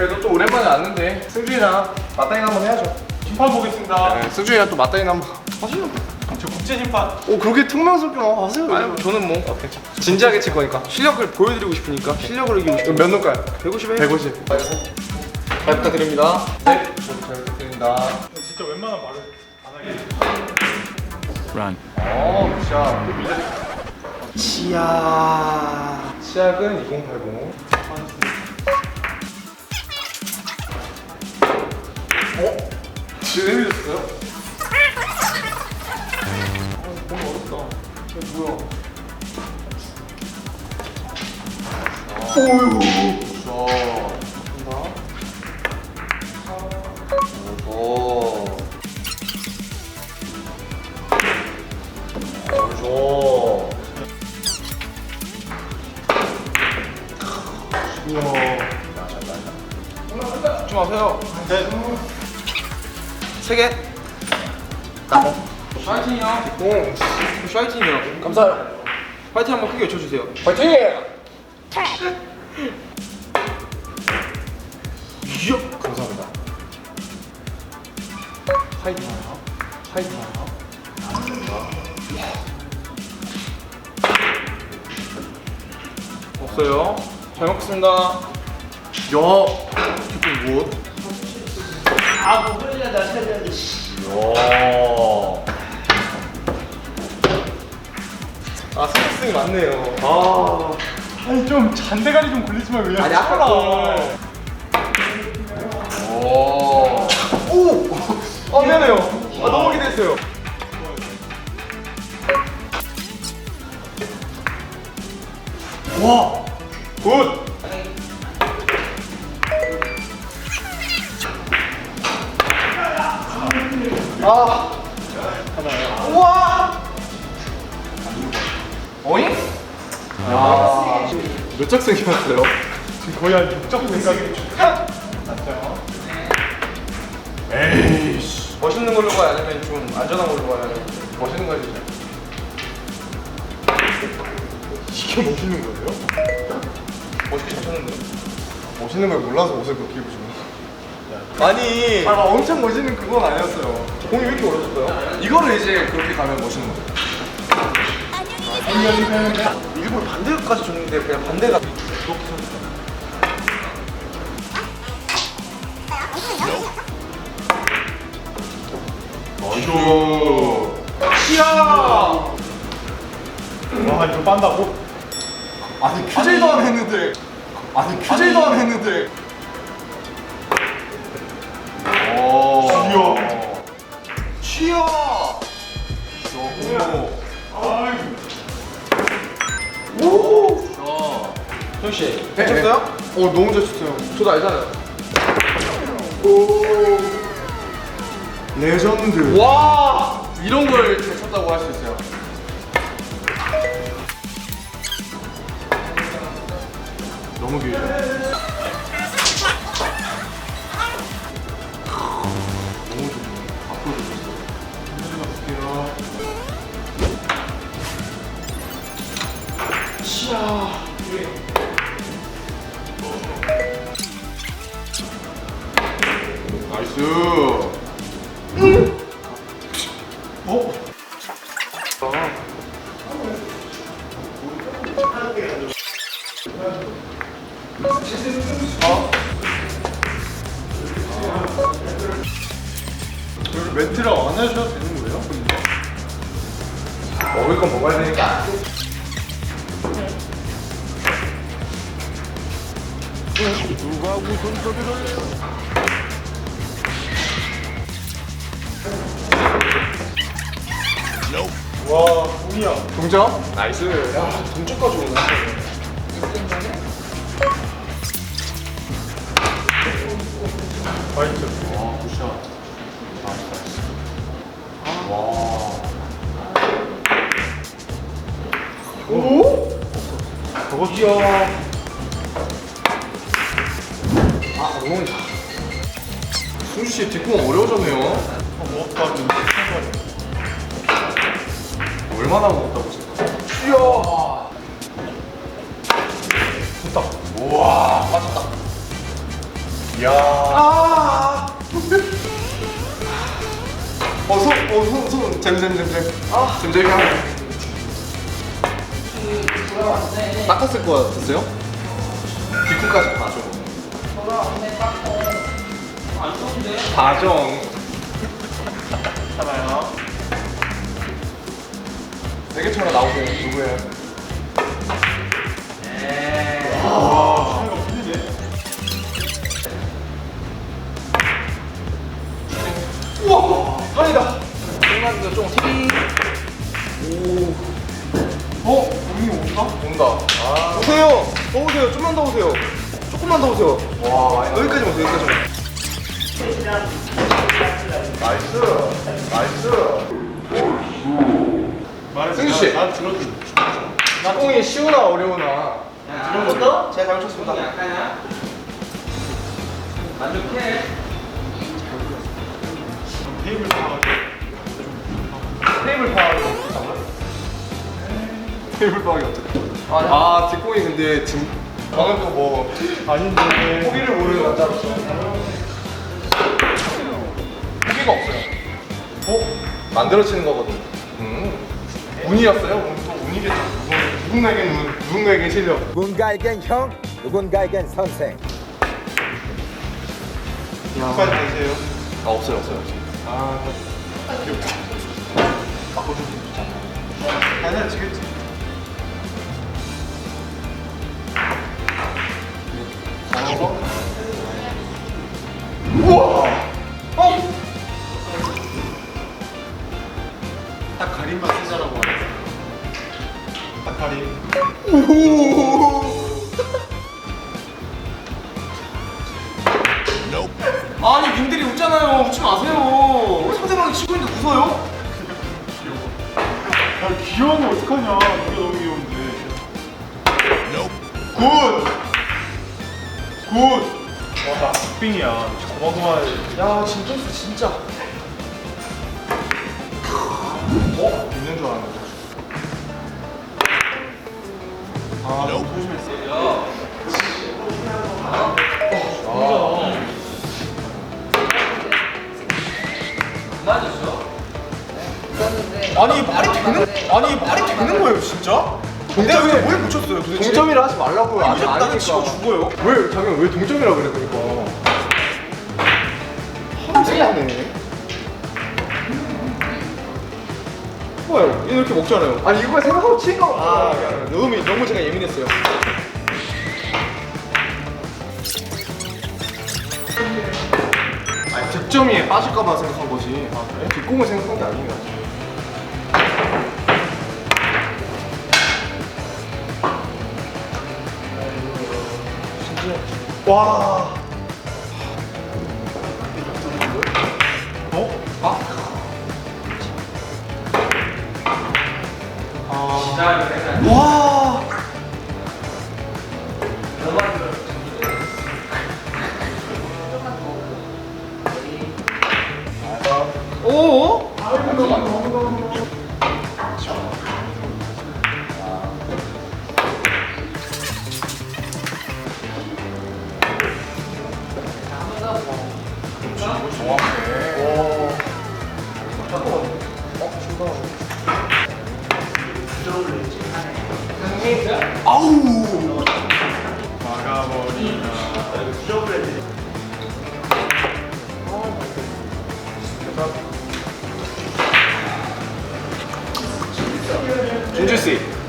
그래도 또 오랜만에 왔는데 승준이랑 맞다잉 한번 해야죠. 심판 보겠습니다. 네, 승준이랑 또 맞다잉 한번 하시죠. 저 국제 심판. 오 그렇게 퉁명스럽게 막 하세요. 아니 저는 뭐 진지하게 칠 거니까 실력을 보여드리고 싶으니까 실력을 이기고 싶으니까 그럼 몇 농가요? 150에 150. 잘 부탁드립니다 네, 저도 잘 부탁드립니다. 진짜 웬만한 말을 안 하게. 어, 굿샷. 치약. 치약은 2080. 어? 내밀었어요? 아, 너무 어렵다. 이거 뭐야? 오유. 굿샷. 간다. 오. 오. 좀 하세요 네. 세개 나고 파이팅이요 공. 파이팅이요 감사해요. 파이팅 한번 크게 외쳐주세요 파이팅! 이야 감사합니다. 파이팅하여. 파이팅하여. 없어요 잘 먹겠습니다 야, 기쁜 무엇? 아, 뭐 그러냐, 나 살려야 씨. 야. 아, 스트레스가 많네요. 아. 아니 좀 잔대가리 좀 굴리지만 그냥. 아니, 아까 거. 오. 오! 아, 미안해요. 아, 너무 기대했어요. 와. 굿! 몇 작승이었어요? 지금 거의 한 6점 생각이. 맞죠? 에이씨. 멋있는 걸로 가야 아니면 좀 안전한 걸로 가야 멋있는 거 해주세요. 이게 멋있는 거예요? 멋있게 잘 쳤는데 멋있는 걸 몰라서 옷을 그렇게 입으시는 아니 아, 막 엄청 멋있는 그건 아니었어요 공이 왜 이렇게 어려졌어요? 이거를 이제 그렇게 가면 멋있는 거죠 일부러 반대까지 줬는데 그냥 반대가 이렇게 쳤어 나이스 이야 와 이거 빤다고? 아니 큐제이도 안 했는데 아니 큐제이도 안 했는데 오 이야. 취야 너무 아이 네, 잘 쳤어요? 어 너무 잘 쳤어요. 저도 알잖아요. 레전드. 와! 이런 걸 잘 쳤다고 할 수 있어요? 너무 길죠 나이스 어? 여기 멘트를 안 하셔도 되는 거예요? 먹을 건 먹어야 되니까 와, 공이야. 동점? 나이스 야 동점까지 오네 화이트. 와 굿샷 나이스 와 오? 저거지야. 아 너무 승주씨 뒷공 어려워졌네요 뭐 없다는 생각이. 얼마나 먹었다고 지금 이야 됐다. 우와 빠졌다 이야. 아. 어, 손, 어, 손, 손, 잼, 잼, 잼, 잼. 아, 잼, 잼, 향. 닦았을 거 같았어요? 뒷끝까지 봐줘. 과정. 잡아요. 대게처럼 나오세요. 누구예요? 와, 차이가 풀리네. 우와! 아니다! 순간도 좀 TV. 어? 언니 온다? 온다. 아. 오세요! 더 오세요. 좀만 더 오세요. 조금만 더 오세요. 와, 여기까지 오세요. 여기까지 오세요. 나이스! 나이스! 승주 씨. 나, 짝꿍이 쉬우나 어려우나. 또? 제가 잘못쳤습니다. 만족해. 테이블 사가지고. 테이블 어떻게 테이블 파악이 어떻게 아, 뒷공이 근데 저는 또뭐 아닌데. 포기를 모르는 남자로서 포기가 없어요. 뭐 만들어지는 거거든. 음. 운이었어요. 운, 또 운이겠죠. 누군- 누군가에겐 운, 누군가에겐 실력. 누군가에겐 형, 누군가에겐 선생. 누까지 되세요? 아 없어요, 없어요. 아, 바꿔주면 좋잖아. 괜찮지겠지. 우와. 어. 딱 가림만 쓰자라고 하네. 딱 가림. 아니 님들이 웃잖아요. 웃지 마세요. 상대방이 치고 있는데 웃어요? 야, 귀여우면 어떡하냐. 이게 너무 귀여운데. 굿! 굿! 와, 빙이야. 고마고마해. 야 진짜 진짜. 내가 여기서 뭘 붙였어요 도대체? 동점이라 하지 말라고요 아직 무조건 나는 아니니까 치고 죽어요. 왜 자기가 왜 동점이라 그래 그러니까 함세하네 뭐예요? 이렇게 먹잖아요 아니 이거 생각하고 치는 거 아, 미안해. 너무 너무 제가 예민했어요 아니 득점이 빠질까봐 생각한 거지 아 그래? 뒷공을 생각한 게 아니에요 와.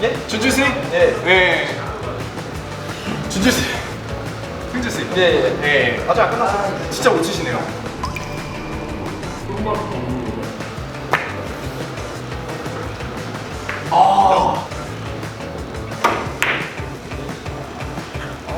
예? 준주 씨? 예. 네. 준주 씨. 승주 씨. 예, 예. 예. 아직 안 끝났어요. 진짜 못 치시네요. 아.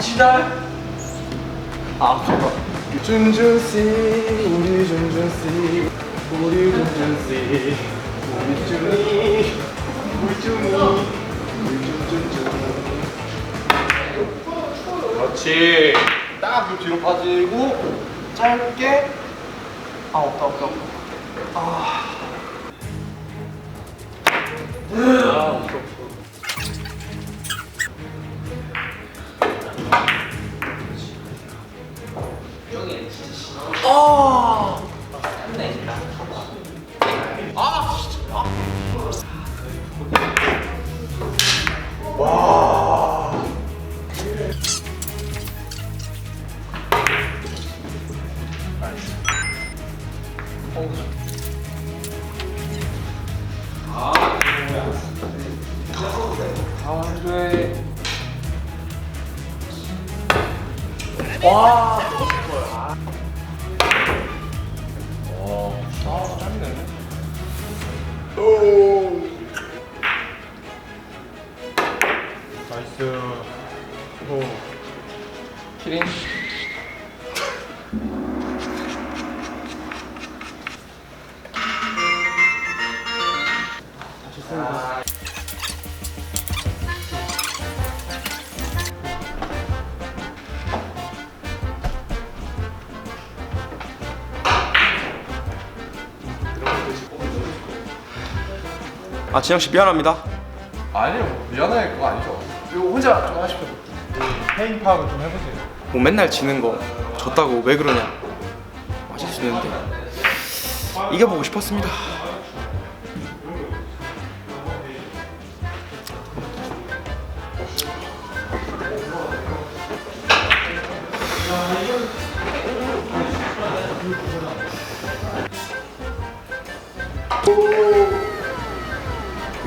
지달. 아, 잠깐. 준준 씨, 우리 준준 씨, 우리 준준 씨, 우리 준이, 우리 준이, 그렇지. 딱 뒤로 빠지고 짧게. 아 없다 없다 없다. 아. 아 없어 아 진영 씨 미안합니다. 아니요, 미안해 그거 아니죠. 이거 혼자 좀 하십시오. 페인 파악을 좀 해보세요. 뭐 맨날 지는 거 졌다고 왜 그러냐 있는데 이겨보고 싶었습니다.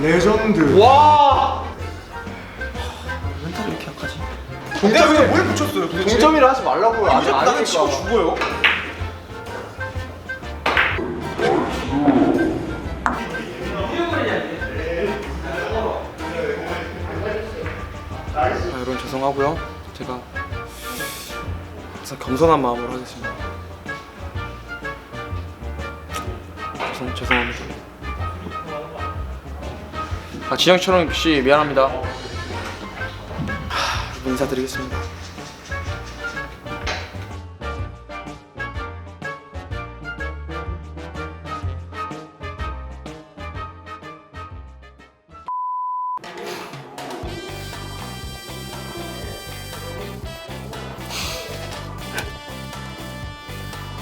레전드. 와. 멘탈이 이렇게 약하지? 내가 여기다 뭘 붙였어요 도대체? 동점이라 하지 말라고요. 아직 안 나는 하니까. 치고 죽어요 아, 여러분 죄송하고요. 제가 항상 겸손한 마음으로 하겠습니다. 죄송 죄송합니다. 아 진영 씨처럼 씨 미안합니다. 하, 인사드리겠습니다.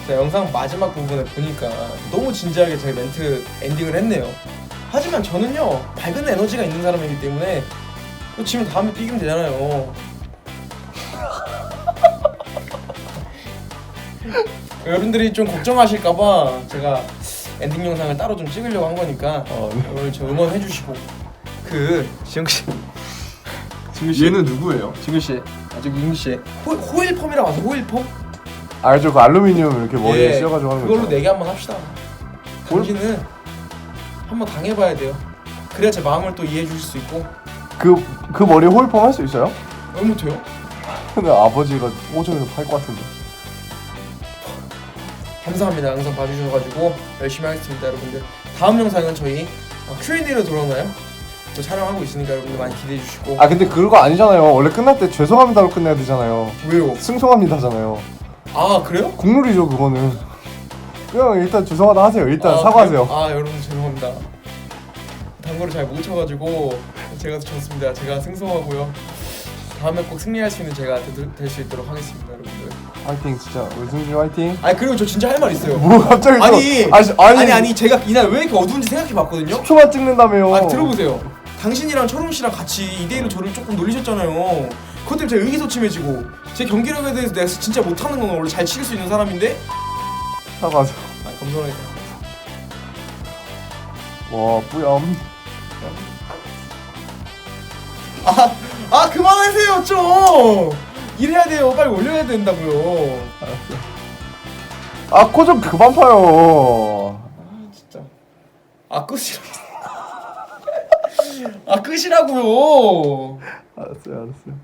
자, 영상 마지막 부분에 보니까 너무 진지하게 제 멘트 엔딩을 했네요. 하지만 저는요 밝은 에너지가 있는 사람이기 때문에 또 지면 다음에 삐기면 되잖아요. 여러분들이 좀 걱정하실까봐 제가 엔딩 영상을 따로 좀 찍으려고 한 거니까 오늘 저 응원해 주시고 그 지영 씨, 지금 씨, 얘는 누구예요? 지금 씨, 아직 민규 씨, 호, 호일펌이라고 아세요? 호일펌? 알죠, 그 알루미늄 이렇게 머리에 예, 씌워가지고 하는 거. 그걸로 있잖아요. 내기 한번 합시다. 당신은 한번 당해봐야 돼요. 그래야 제 마음을 또 이해해 주실 수 있고 그, 그 머리에 홀펌 할 수 있어요? 왜 못해요? 근데 아버지가 오점에서 팔 것 같은데. 감사합니다. 영상 봐주셔가지고 열심히 하겠습니다, 여러분들. 다음 영상은 저희 어, Q&A로 돌아오나요? 또 촬영하고 있으니까 여러분들 많이 기대해 주시고 아 근데 그거 아니잖아요. 원래 끝날 때 죄송합니다로 끝내야 되잖아요. 왜요? 승소합니다잖아요. 아 그래요? 국룰이죠 그거는. 그냥 일단 죄송하다 하세요. 일단 아, 사과하세요. 아 여러분 죄송합니다. 단거를 잘 못 쳐가지고 제가 더 졌습니다. 제가 승소하고요. 다음에 꼭 승리할 수 있는 제가 될 수 있도록 하겠습니다, 여러분들. 화이팅 진짜 우리 승준 화이팅. 아니 그리고 저 진짜 할 말 있어요. 뭐 갑자기 또 아니, 아니 아니, 아니 아니 제가 이날 왜 이렇게 어두운지 생각해 봤거든요. 10초만 찍는다며요. 아 들어보세요. 당신이랑 철웅 씨랑 같이 2대1로 저를 조금 놀리셨잖아요. 그것 때문에 제가 의기소침해지고 제 경기력에 대해서 내가 진짜 못하는 건 원래 잘 치를 수 있는 사람인데 사과하세요. 아 겸손하게 와 뿌염. 아, 아 그만하세요 좀 일해야 돼요 빨리 올려야 된다고요 아코 좀 그만 파요. 진짜 아 끝이라 아 끝이라고요 알았어요 알았어요.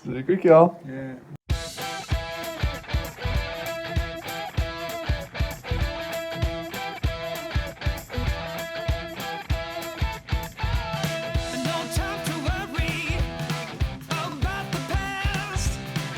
진짜 끌게요. 예.